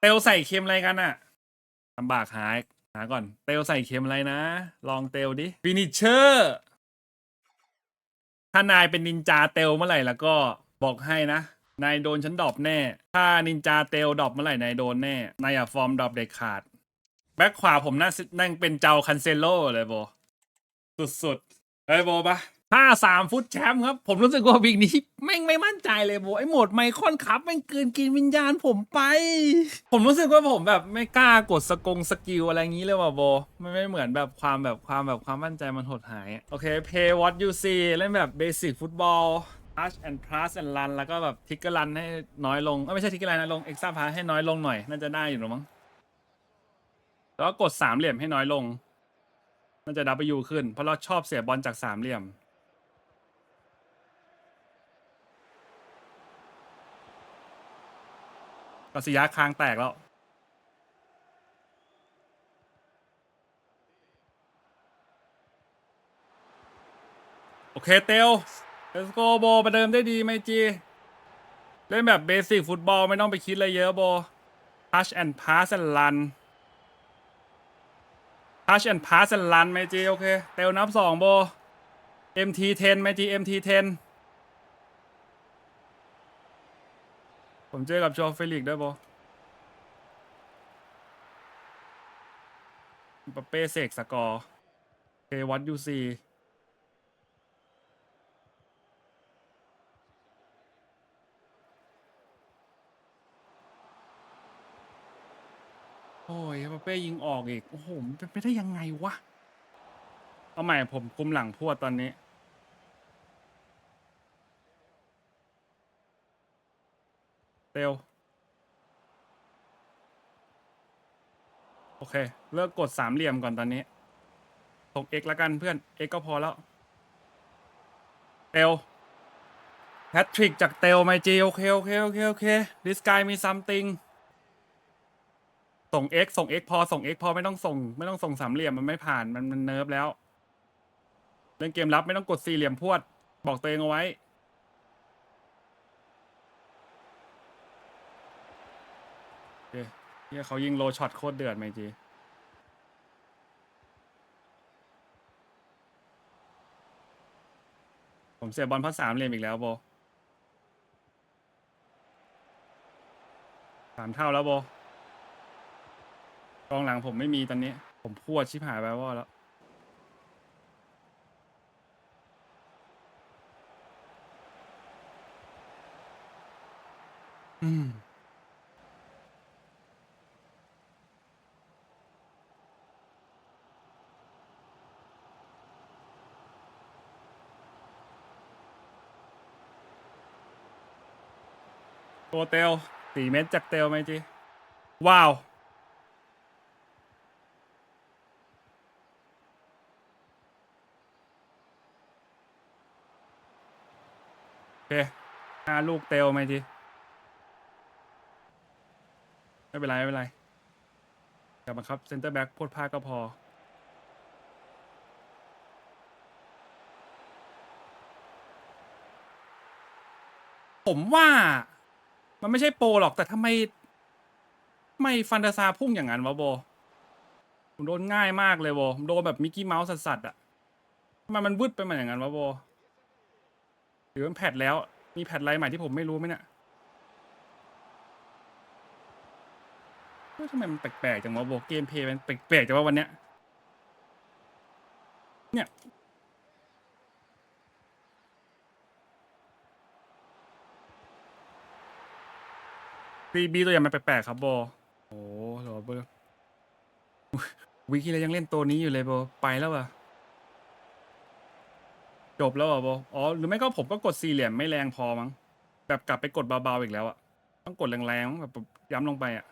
เตลใส่เค็มอะไรกันอะลำบากหาหาก่อน เตลใส่เค็มอะไรนะ ลองเตลดิฟินิชเชอร์ถ้านายเป็นนินจาเตลเมื่อไหร่แล้วก็บอกให้นะ นายโดนฉันดรอปแน่ ถ้านินจาเตลดรอปเมื่อไหร่นายโดนแน่ นายอย่าฟอร์มดรอปเด็ดขาด แบ็คขวาผมน่านั่งเป็นเจ้าคันเซโลเลยโบสุดๆเฮ้ยโบปะ ห้าสามฟุตแชมป์ครับ ผมรู้สึกว่าวีคนี้แม่งไม่มั่นใจเลยโบไอโหมดไมคอนครับแม่งเกลืนกินวิญญาณผมไป ผมรู้สึกว่าผมแบบไม่กล้ากดสกงสกิลอะไรงี้เลยว่ะโบไม่ไม่เหมือนแบบความแบบความแบบความมั่นใจมันหดหาย โอเค pay what you see เล่นแบบเบสิกฟุตบอล touch and pass and run แล้วก็แบบทิกเกอร์รันให้น้อยลงไม่ใช่ทิกเกอร์รันนะลง extra pass ให้น้อยลงหน่อยน่าจะได้อยู่หรอมั้งแล้วกกดสามเหลี่ยมให้น้อยลง มันจะ W ขึ้น เพราะเราชอบเสียบอลจากสามเหลี่ยม กัสยะคางแตกแล้ว โอเคเตลเลสโกโบประเดิมได้ดีไหมจี เล่นแบบเบสิกฟุตบอลไม่ต้องไปคิดอะไรเยอะโบ touch and pass and run touch and pass and run ไหมจี โอเค เตลนับสองโบ MT10 ไหมจี MT10 ผมเจอกับโจเฟลิกด้วยโบปเป้เสกสกอร์เควัตยูซีโอ้ยปเป้ยิงออกอีก โอ้โหมันเป็นไปได้ยังไงวะ เอาใหม่ผมคุมหลังพวดตอนนี้ เตลโอเค เลิกกดสามเหลี่ยมก่อนตอนนี้ส่ง x ล้วกันเพื่อน x ก็พอแล้ว เตลแพทริกจากเตลไมจีโอเค โอเค โอเค โอเค this guy มี something ส่ง x ส่ง x พอส่ง x พอไม่ต้องส่ง ไม่ต้องส่งสามเหลี่ยมมันไม่ผ่านมันมันเนิร์ฟแล้ว เล่นเกมรับไม่ต้องกดสี่เหลี่ยมพวด บอกตัวเองเอาไว้ โอ เฮียเขายิงโลช็อตโคตรเดือดไหมจีผมเสียบอลเพราะสามเหลี่ยมอีกแล้วโบสามเท่าแล้วโบกองหลังผมไม่มีตอนนี้ ผมพวดชิบหายไปว่าแล้ว อืม ตัวเตลสี่เมตรจากเตลไหมจีว้าว โอเคห้าลูกเตลไหมจีไม่เป็นไร ไม่เป็นไรกลับมาครับเซนเตอร์แบ็กพดผ้าก็พอ ผมว่า มันไม่ใช่โปรหรอกแต่ทำไม ไม่ฟันตาซาพุ่งอย่างนั้นวะโบผมโดนง่ายมากเลยโบผมโดนแบบมิกกี้เมาส์สัสๆอะทำไมมันวืดไปมาอย่างนั้นวะโบหรือมันแพทแล้ว มีแพทอะไรใหม่ที่ผมไม่รู้ไหมเนี่ยทำไมมันแปลกๆจังวะโบเกมเพลย์มันแปลกๆจังวะวันเนี้ยเนี่ย บีบีตัวอย่างมันแปลกๆครับโบโอ้โหเบอร์วิกี้แล้วยังเล่นตัวนี้อยู่เลยโบไปแล้วอะจบแล้วอะโบอ๋อหรือไม่ก็ผมก็กดสี่เหลี่ยมไม่แรงพอมั้งแบบกลับไปกดเบาๆอีกแล้วอะต้องกดแรงๆแบบย้ำลงไปอะ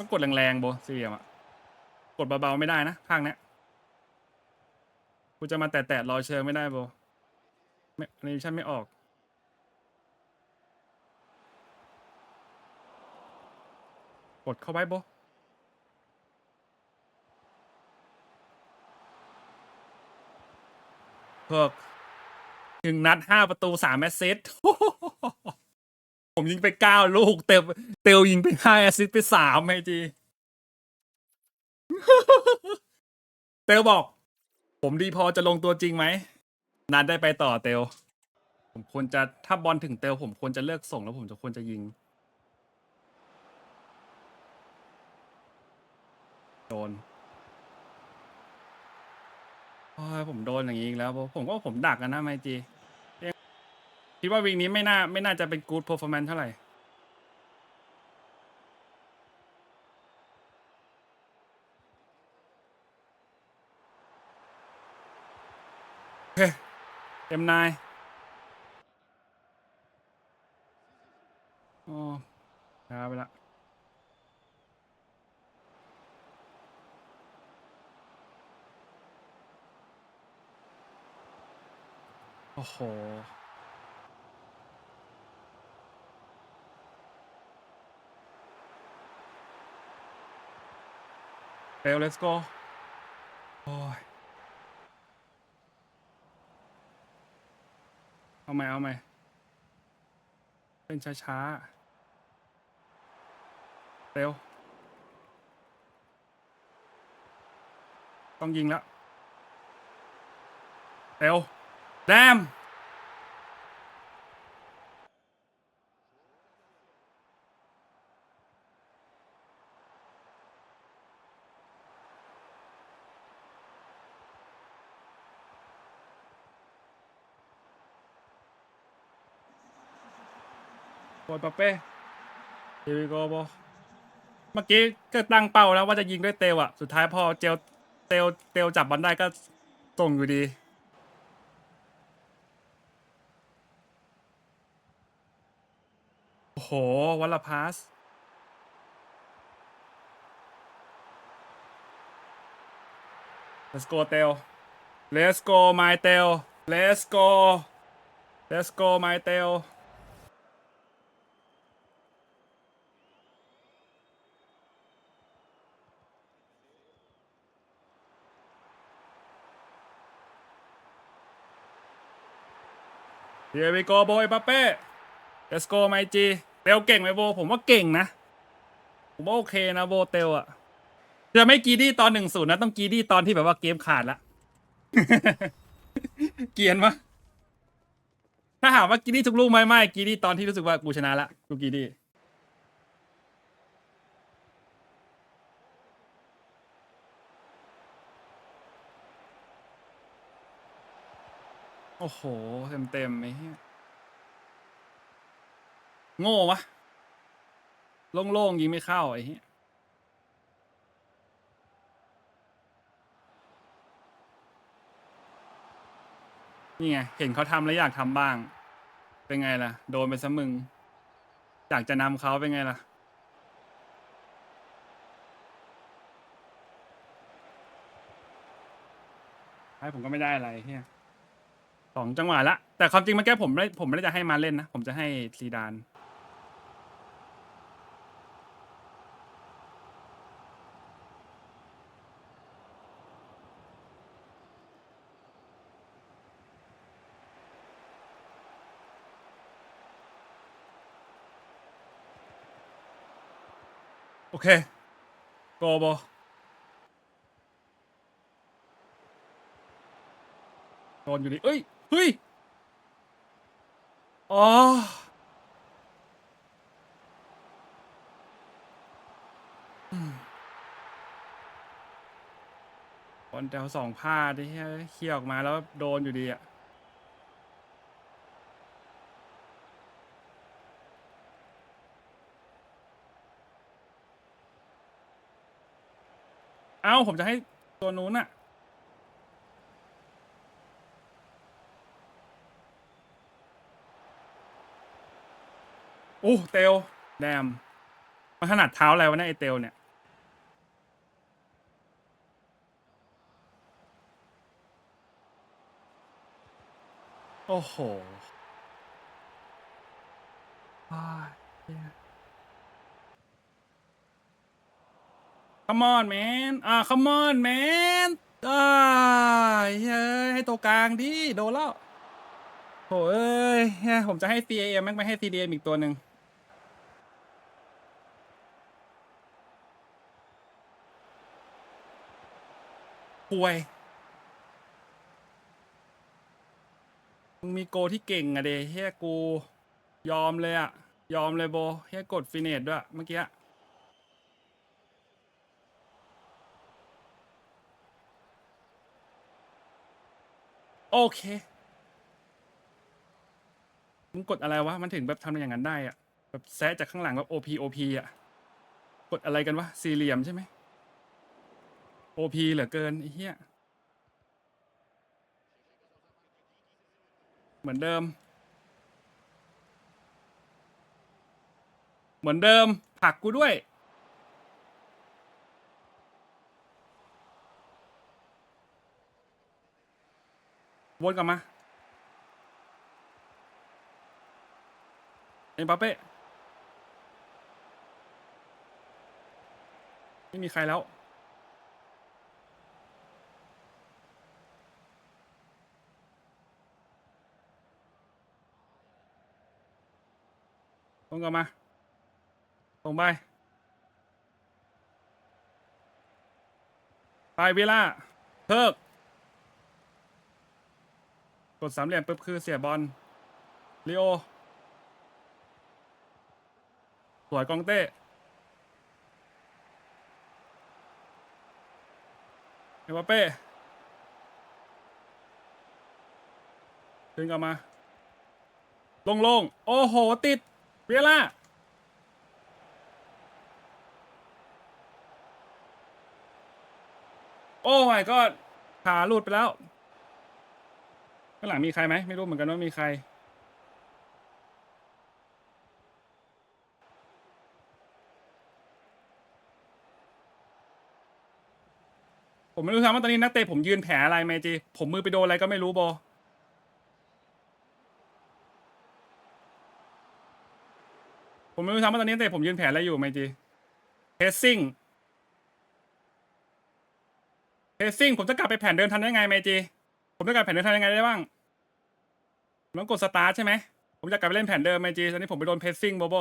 ต้องกดแรงๆโบสี่เหลี่ยมอะกดเบาๆไม่ได้นะข้างเนี้ยกูจะมาแตะๆรอเชิงไม่ได้โบไม่อันนี้ฉันไม่ออก กดเข้าไว้โบเพิกหนึ่งนัดห้าประตูสามแมสเซตผมยิงไปเก้าลูก เตลเตลยิงไปห้าแอสซิสต์ไปสามไอจี เตลบอก ผมดีพอจะลงตัวจริงไหมนัดได้ไปต่อเตลผมควรจะถ้าบอลถึงเตลผมควรจะเลิกส่งแล้วผมจะควรจะยิง โดนโอ้ ยผมโดนอย่างนี้อีกแล้ว ผมก็ผมดักกันนะไมจีคิดว่าวีคนี้ไม่น่าไม่น่าจะเป็นกู๊ด e r ร์ฟอร์แมนซ์เท่าไหร่โอเคเต็มนายโอ้ช้าไปละ อ้โห เร็ว let's go โอ้ย เอาไหมเอาไหมเป็นช้าๆ เร็ว ต้องยิงแล้ว เร็ว แดมโอยปาเป้เฮวิโกโบเมื่อกี้ก็ตั้งเป้าแล้วว่าจะยิงด้วยเตลอะสุดท้ายพอเจลเตลเตลจับบอลได้ก็ส่งอยู่ดี วัลพาส let's go เตล let's go my เตล let's go let's go my เตล Here we go โบยปาเป้ Let's go ไมจี เตลเก่งไหมโบ ผมว่าเก่งนะ ผมว่าโอเคนะโบเตลอะจะไม่กีดี้ตอนหนึ่งศูนย์นะ ต้องกีดี้ตอนที่แบบว่าเกมขาดละ เกียนปะถ้าถามว่ากีดี้ทุกลูกไหมไม่กีดี้ตอนที่รู้สึกว่ากูชนะละกูกีดี้โอ้โห เต็มเต็มไอ้เหี้ย โง่วะโล่งๆยิงไม่เข้าไอ้เหี้ยนี่ไงเห็นเขาทำแล้วอยากทำบ้าง เป็นไงล่ะ โดนไปซะมึง อยากจะนำเขาเป็นไงล่ะ ให้ผมก็ไม่ได้อะไรเฮียสองจังหวะละ แต่ความจริงเมื่อกี้ผมไม่ผมไม่ได้จะให้มาเล่นนะ ผมจะให้ซีดาน โอเคกโบโดนอยู่ดิเอ้ย เฮ้ย อ๋อ บอลแถวสองพลาดที่เขี่ยออกมาแล้วโดนอยู่ดีอะ เอ้าผมจะให้ตัวนู้นอะโอ้เตลแดมมันขนาดเท้าอะไรวะเนี่ยไอเตลเนี่ยโอ้โหอ้า come on man อ่า come on man อ่าเฮ้ยให้ตัวกลางดิ โดนแล้วโหเอ้ยผมจะให้ CAM แม่งไปให้ CDM อีกตัวหนึ่งป่วยมึงมีโกที่เก่งอะเดเฮ้ยกู ยอมเลยอะยอมเลยโบเฮ้ยกดฟินิชด้วยเมื่อกี้ โอเคมึงกดอะไรวะ มันถึงแบบทำอย่างนั้นได้อะแบบแซะจากข้างหลังแบบ OP OP อะ กดอะไรกันวะ สี่เหลี่ยมใช่ไหม OP เหลือเกินไอ้เหี้ย เหมือนเดิม เหมือนเดิม ผักกูด้วย วนกลับมาเอ็มบัปเป้ไม่มีใครแล้วตรงกลับมาตรงไปไปเวล่าเพิก กดสามเหลี่ยมปุ๊บคือเสียบอลลีโอสวยกองเต้เอมบัปเป้ดึงกลับมาโล่งโอ้โห ติด เวล่าโอ้ my god ขาหลุดไปแล้ว ข้างหลังมีใครไหมไม่รู้เหมือนกันว่ามีใคร ผมไม่รู้ทำว่าตอนนี้นักเตะผมยืนแผลอะไรไหมจีผมมือไปโดนอะไรก็ไม่รู้โบผมไม่รู้ทำว่าตอนนี้นักเตะผมยืนแผลอะไรอยู่ไหมจีเทสซิ่งเทสซิ่งผมจะกลับไปแผนเดิมทันได้ไงไหมจี ผมจะกลับแผนเดิมทันยังไงได้บ้างผมต้องกดสตาร์ทใช่ไหม ผมจะกลับไปเล่นแผนเดิมไหมจีตอนนี้ผมไปโดนเพสซิ่งโบโบ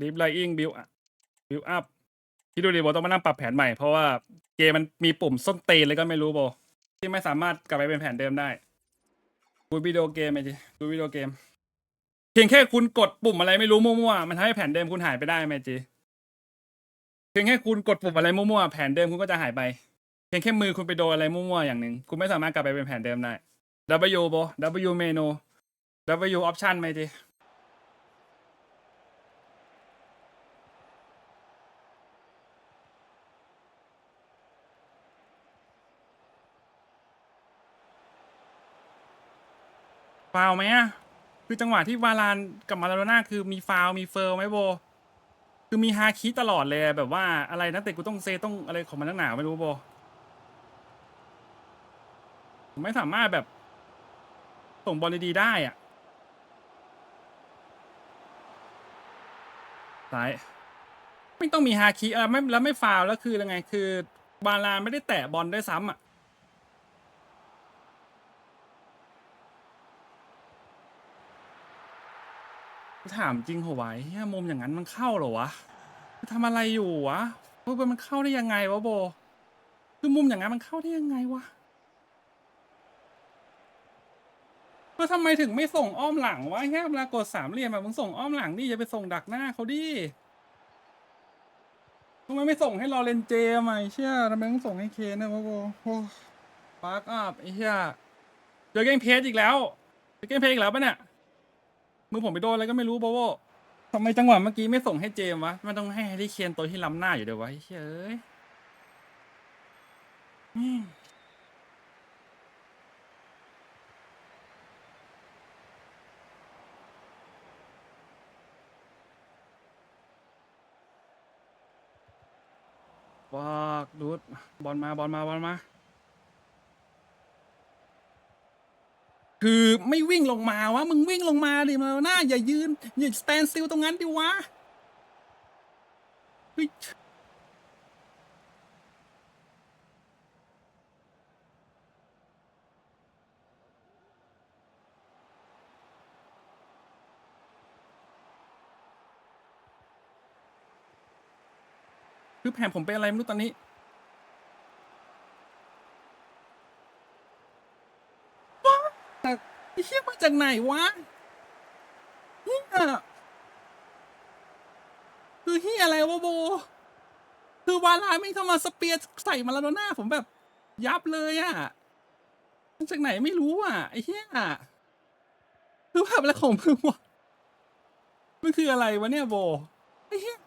ดีฟไลอิงบิวอะบิวอัพ ที่ดูดีโบต้องมานั่งปรับแผนใหม่เพราะว่าเกมมันมีปุ่มส้นตีนเลยก็ไม่รู้โบที่ไม่สามารถกลับไปเป็นแผนเดิมได้ดูวิดีโอเกมไอจีดูวิดีโอเกม เพียงแค่คุณกดปุ่มอะไรไม่รู้มั่วๆมันทำให้แผนเดิมคุณหายไปได้ไหมจีเพียงแค่คุณกดปุ่มอะไรมั่วๆแผนเดิมคุณก็จะหายไป เพียงแค่มือคุณไปโดนอะไรมั่วๆอย่างหนึ่งคุณไม่สามารถกลับไปเป็นแผนเดิมได้ W โบ W เมนู W option ไหมจี ฟาวไหมอะคือจังหวะที่วาลานกับมาราโดน่าคือมีฟาวมีเฟิร์ไหมโบ คือมีฮาคิตลอดเลยแบบว่าอะไรนะแต่กูต้องเซต้องอะไรของมันนักหนาไม่รู้โบผมไม่สามารถแบบ ส่งบอลดีๆได้อะซ้ายไม่ต้องมีฮาคิเออไม่แล้วไม่ฟาวแล้วคือยังไง คือบาลานไม่ได้แตะบอลด้วยซ้ำอะ ถามจริงเหรอวะเฮียมุมอย่างนั้นมันเข้าเหรอวะทำอะไรอยู่วะเออมันเข้าได้ยังไงวะโบ คือมุมอย่างนั้นมันเข้าได้ยังไงวะเออทำไมถึงไม่ส่งอ้อมหลังวะแค่เวลากดสามเหลี่ยมแบบมึงส่งอ้อมหลังดิอย่าไปส่งดักหน้าเขาดิทำไมไม่ส่งให้รอเลนเจมอะไอ้เชี่ยทำไมต้องส่งให้เคนนะวะโบโอ้ปาร์กอัพไอ้เชี่ยเจอเกมเพจอีกแล้วเจอเกมเพจอีกแล้วปะเนี่ย มือผมไปโดนอะไรก็ไม่รู้โบโบทำไมจังหวะเมื่อกี้ไม่ส่งให้เจมวะ มันต้องให้แฮร์รี่เคนตัวที่ล้ำหน้าอยู่เดี๋ยววะเฮ้ยเอ้ยอืมว้ากดูดบอลมาบอลมาบอลมาือไม่วิ่งลงมาวะมึงวิ่งลงมาดิมาหน้าอย่ายืนอย่าสแตนซิลตรงนั้นดิวะคือแผนผมเป็นอะไรไม่รู้ตอนนี้ ไอ้เหี้ยมาจากไหนวะเหี้ยคือเหี้ยอะไรวะโบ คือวาลาไม่เข้ามาสเปียร์ใส่มาลาโดน่าผมแบบ ยับเลยอะมาจากไหนไม่รู้อะไอ้เหี้ยคือแบบอะไรของมึงวะมันคืออะไรวะเนี่ยโบไอ้เหี้ย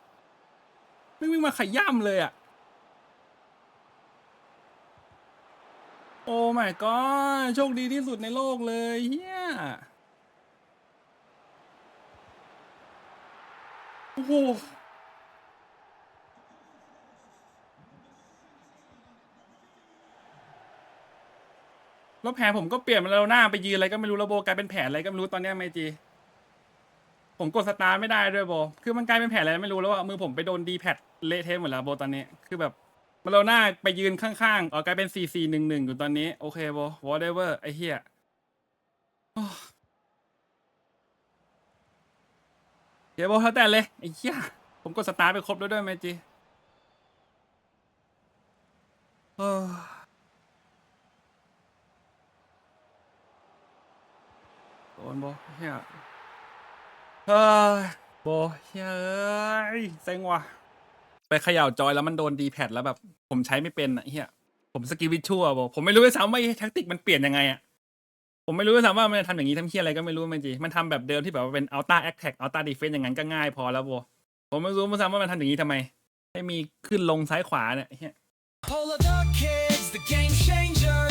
มึงวิ่งมาขย่ำเลยอะ อ้ my god โชคดีที่สุดในโลกเลยเฮียโอ้โหแล้วแผนผมก็เปลี่ยนมาแล้วหน้าไปยืนอะไรก็ไม่รู้แล้วโบกลายเป็นแผนอะไรก็ไม่รู้ตอนเนี้ยไมจี ผมกดสตาร์ทไม่ได้ด้วยโบ คือมันกลายเป็นแผนอะไรไม่รู้แล้วว่ามือผมไปโดนดีแพดเละเทะหมดแล้วโบตอนนี้ คือแบบ มาเราหน้าไปยืนข้างๆอ๋อกลายเป็นซีซีหนึ่งหนึ่งอยู่ตอนนี้ โอเคโบ whatever ไอ้เหี้ยโอ้เดี๋ยวโบเท่าแต่เลย ไอ้เหี้ย ผมกดสตาร์ทไปครบแล้วด้วยไมจีเออโดนโบเฮียเฮ้ยโบเฮ้ยเซ็งว่ะ ไปเขย่าจอยแล้วมันโดนดีแพดแล้วแบบ ผมใช้ไม่เป็นอะเฮียผมสกิวิชชั่วโบผมไม่รู้ด้วยซ้ำว่าแท็กติกมันเปลี่ยนยังไงอะผมไม่รู้ด้วยซ้ำว่ามันทำอย่างนี้ทำเฮียอะไรก็ไม่รู้มันจีมันทำแบบเดิมที่แบบว่าเป็นอัลต้าแอคแท็กอัลต้าดีเฟนอย่างนั้นก็ง่ายพอแล้วโบผมไม่รู้ด้วยซ้ำว่ามันทำอย่างนี้ทำไม ให้มีขึ้นลงซ้ายขวาเนี่ยเฮีย Pull of the kids, the game changer.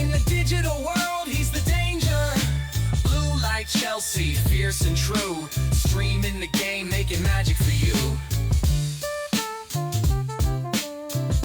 In the digital world, he's the danger. Blue like Chelsea, fierce and true.